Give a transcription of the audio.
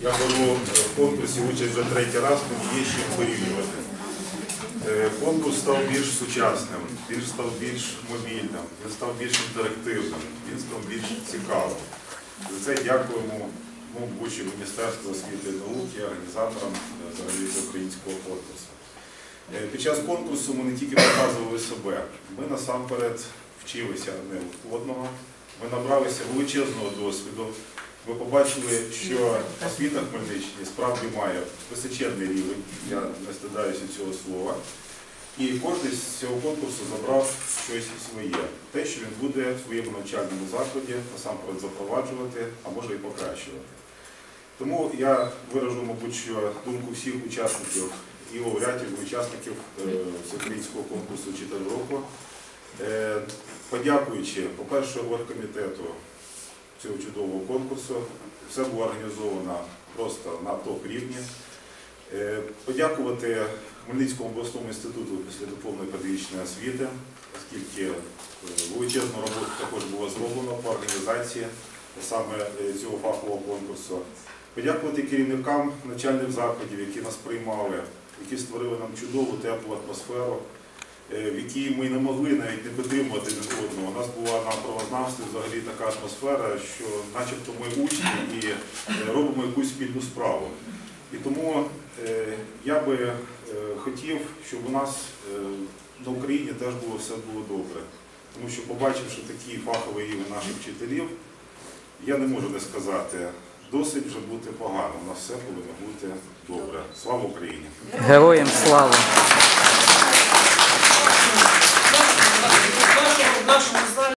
Я беру в конкурсі участь вже третій раз, мені є з чим порівнювати. Е, Конкурс став більш сучасним, більш став більш мобільним, він став більш інтерактивним, він став більш цікавим. За це дякуємо ну, Міністерству освіти і науки, організаторам е, українського конкурсу. Е, Під час конкурсу ми не тільки показували себе, ми насамперед вчилися не одного, ми набралися величезного досвіду. Ми побачили, що освіта Хмельниччині справді має височенний рівень, я не стидаюся цього слова. І кожен з цього конкурсу забрав щось своє. Те, що він буде в своєму навчальному закладі насамперед запроваджувати, а може і покращувати. Тому я виражу, мабуть, що думку всіх учасників і лауреатів, і учасників е, всеукраїнського конкурсу «Вчитель року, Е, подякуючи, по-перше, оргкомітету цього чудового конкурсу. Все було організовано просто на топ-рівні. Е, Подякувати Хмельницькому обласному інституту післядипломної педагогічної освіти, оскільки е, величезну роботу також було зроблено по організації саме е, цього фахового конкурсу. Подякувати керівникам навчальних закладів, які нас приймали, які створили нам чудову теплу атмосферу в якій ми не могли навіть не підтримувати один одного. У нас була на правознавстві взагалі така атмосфера, що начебто ми учні і е, робимо якусь спільну справу. І тому е, я би е, хотів, щоб у нас е, на Україні теж було все було добре. Тому що побачивши такий фаховий рівень наших вчителів, я не можу не сказати, досить вже бути погано. У нас все повинно бути добре. Слава Україні! Героям слава!